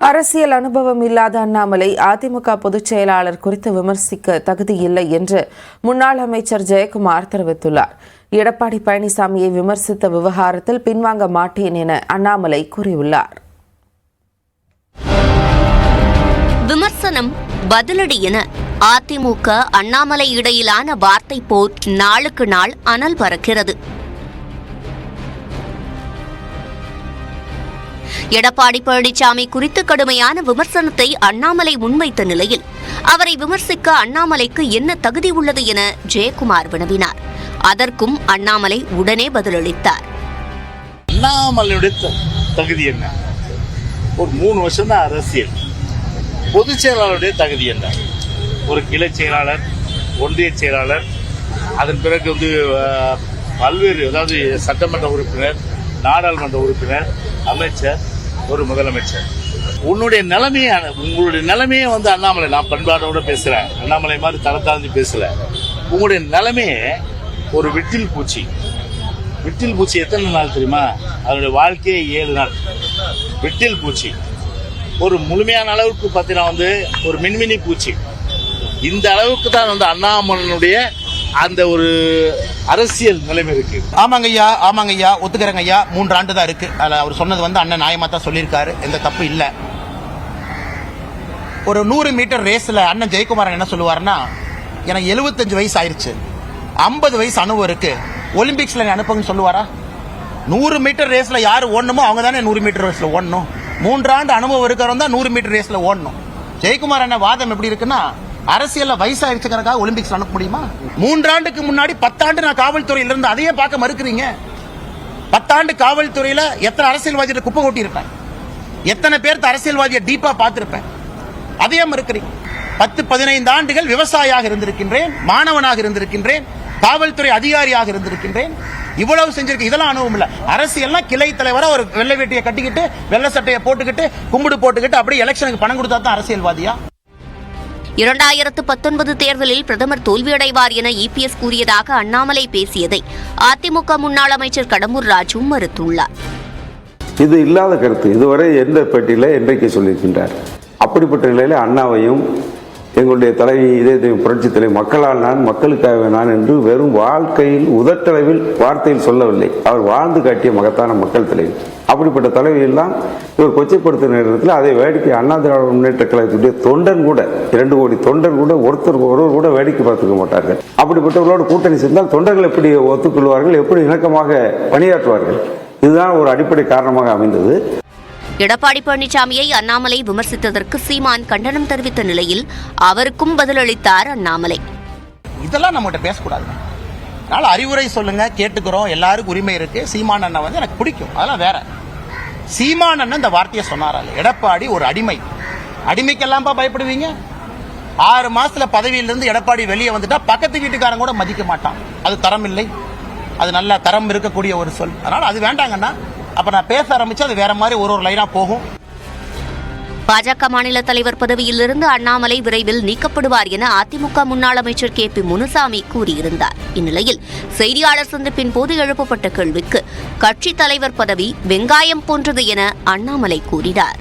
அரசியல் அனுபவம் இல்லாத அண்ணாமலை அதிமுக பொதுச் செயலாளர் குறித்து விமர்சிக்க தகுதியில்லை என்று முன்னாள் அமைச்சர் ஜெயக்குமார் தெரிவித்துள்ளார். எடப்பாடி பழனிசாமியை விமர்சித்த விவகாரத்தில் பின்வாங்க மாட்டேன் என அண்ணாமலை கூறியுள்ளார். விமர்சனம் பதிலடி என அதிமுக அண்ணாமலை இடையிலான வார்த்தை போர் நாளுக்கு நாள் அனல் பறக்கிறது. எடப்பாடி பழனிசாமி குறித்து கடுமையான விமர்சனத்தை அண்ணாமலை முன்வைத்த நிலையில் அவரை விமர்சிக்க அண்ணாமலைக்கு என்ன தகுதி உள்ளது என ஜெயக்குமார் வினவினார். அதற்கும் அண்ணாமலை உடனே பதிலளித்தார். அண்ணாமலையுடைய தகுதி என்ன? ஒரு மூணு வருஷம் தான் அரசியல். பொதுச் செயலாளருடைய தகுதி என்ன? ஒரு கிளை செயலாளர் ஒன்றிய செயலாளர் அதன் பிறகு வந்து பல்வேறு அதாவது சட்டமன்ற உறுப்பினர் நாடாளுமன்ற உறுப்பினர் அமைச்சர் ஒரு முதலமைச்சர். உன்னுடைய நிலைமையை உங்களுடைய நிலைமையை வந்து அண்ணாமலை. நான் பண்பாடோட பேசுறேன். அண்ணாமலை மாதிரி தலை பேசல. உங்களுடைய நிலைமையே ஒரு விட்டில் பூச்சி. விட்டில் பூச்சி எத்தனை நாள் தெரியுமா? அதனுடைய வாழ்க்கையே ஏழு நாள். விட்டில் பூச்சி. ஒரு முழுமையான அளவுக்கு பார்த்தீங்கன்னா வந்து ஒரு மின்மினி பூச்சி. இந்த அளவுக்கு தான் வந்து அண்ணாமலனுடைய அந்த ஒரு அரசியல் நிலைமை இருக்கு. ஆமாங்க ஐயா ஆமாங்க ஐயா ஒத்துக்கிறேங்க ஐயா மூன்று ஆண்டு தான் இருக்கு. அதில் அவர் சொன்னது வந்து அண்ணன் நியாயமாக தான் சொல்லியிருக்காரு. எந்த தப்பு இல்லை. ஒரு நூறு மீட்டர் ரேஸில் அண்ணன் ஜெயக்குமாரன் என்ன சொல்லுவாருன்னா எனக்கு 75 வயசு ஆயிடுச்சு ஐம்பது வயசு அனுபவம் இருக்கு. ஒலிம்பிக்ஸில் அனுப்புங்கன்னு சொல்லுவாரா? நூறு மீட்டர் ரேஸில் யார் ஓடணுமோ அவங்க தானே நூறு மீட்டர் ரேஸில் ஓடணும். மூன்றாண்டு அனுபவம் இருக்கிறவங்க தான் நூறு மீட்டர் ரேஸில் ஓடணும். ஜெயக்குமார் அண்ணன் வாதம் எப்படி இருக்குன்னா அரசியல்ல வயசாயிருச்சுக்கிறக்காக ஒலிம்பிக்ஸ் அனுப்ப முடியுமா? மூன்றாண்டுக்கு முன்னாடி பத்தாண்டு நான் காவல்துறையில இருந்து அதையே பார்க்க மறுக்கிறீங்க. பத்தாண்டு காவல்துறையில எத்தனை அரசியல்வாதிகளை குப்பை கொட்டியிருப்பேன்? எத்தனை பேர்த்த அரசியல்வாதியை டீப்பா பார்த்திருப்பேன்? அதையே மறுக்கிறீங்க. பத்து பதினைந்து ஆண்டுகள் விவசாயியாக இருந்திருக்கின்றேன் மாணவனாக இருந்திருக்கின்றேன் காவல்துறை அதிகாரியாக இருந்திருக்கின்றேன். இவ்வளவு செஞ்சிருக்கு இதெல்லாம் அனுபவம் இல்ல. அரசியல்னா கிளை தலைவராக ஒரு வெள்ளை வேட்டியை கட்டிக்கிட்டு வெள்ளை சட்டையை போட்டுக்கிட்டு கும்பிடு போட்டுக்கிட்டு அப்படியே எலெக்ஷனுக்கு பணம் கொடுத்தா தான் அரசியல்வாதியா? இரண்டாயிரத்து பத்தொன்பது தேர்தலில் பிரதமர் தோல்வியடைவார் என இபிஎஸ் கூறியதாக அண்ணாமலை பேசியதை அதிமுக முன்னாள் அமைச்சர் கடம்பூர் ராஜு மறுத்துள்ளார். இது இல்லாத கருத்து. இதுவரை எந்த பேட்டியில் என்றைக்கு சொல்லியிருக்கின்றார்? அப்படிப்பட்ட நிலையில் அண்ணாவையும் எங்களுடைய தலைவி இதே புரட்சி தலைவி மக்களால் நான் மக்களுக்காக நான் என்று வெறும் வாழ்க்கையில் உதட்டளவில் வார்த்தையில் சொல்லவில்லை. அவர் வாழ்ந்து காட்டிய மகத்தான மக்கள் தலைவி அப்படிப்பட்ட தலைவியெல்லாம் இவர் கொச்சைப்படுத்தும் நேரத்தில் அதை வேடிக்கை அண்ணா திராவிட முன்னேற்ற கழகத்துடைய தொண்டன் கூட இரண்டு கோடி தொண்டன் கூட ஒருத்தர் ஒருவர் கூட வேடிக்கை பார்த்துக்க மாட்டார்கள். அப்படிப்பட்டவர்களோடு கூட்டணி சேர்ந்தால் தொண்டர்கள் எப்படி ஒத்துக்கொள்வார்கள் எப்படி இணக்கமாக பணியாற்றுவார்கள்? இதுதான் ஒரு அடிப்படை காரணமாக அமைந்தது. எடப்பாடி பழனிசாமியை அண்ணாமலை விமர்சித்ததற்கு சீமான் கண்டனம் தெரிவித்த நிலையில் அவருக்கும் பதிலளித்தார் அண்ணாமலை. இதெல்லாம் நம்மகிட்ட பேசக்கூடாது அதனால அறிவுரை சொல்லுங்க கேட்டுக்கிறோம் எல்லாருக்கும் உரிமை இருக்கு. சீமான் அண்ணன் வந்து எனக்கு பிடிக்கும். அதெல்லாம் வேற. சீமான் அண்ணன் இந்த வார்த்தையை சொன்னாரால் எடப்பாடி ஒரு அடிமை. அடிமைக்கெல்லாம்ப்பா பயப்படுவீங்க? ஆறு மாசத்துல பதவியிலிருந்து எடப்பாடி வெளியே வந்துட்டா பக்கத்து வீட்டுக்காரன் கூட மதிக்க மாட்டான். அது தரம் இல்லை. அது நல்ல தரம் இருக்கக்கூடிய ஒரு சொல். அதனால அது வேண்டாங்கண்ணா. அப்ப நான் பேச ஆரம்பிச்சு அது வேற மாதிரி ஒரு ஒரு லைனா போகும். பாஜக மாநில தலைவர் பதவியிலிருந்து அண்ணாமலை விரைவில் நீக்கப்படுவார் என அதிமுக முன்னாள் அமைச்சர் கே பி முனுசாமி கூறியிருந்தார். இந்நிலையில் செய்தியாளர் சந்திப்பின் போது எழுப்பப்பட்ட கேள்விக்கு கட்சி தலைவர் பதவி வெங்காயம் போன்றது என அண்ணாமலை கூறினார்.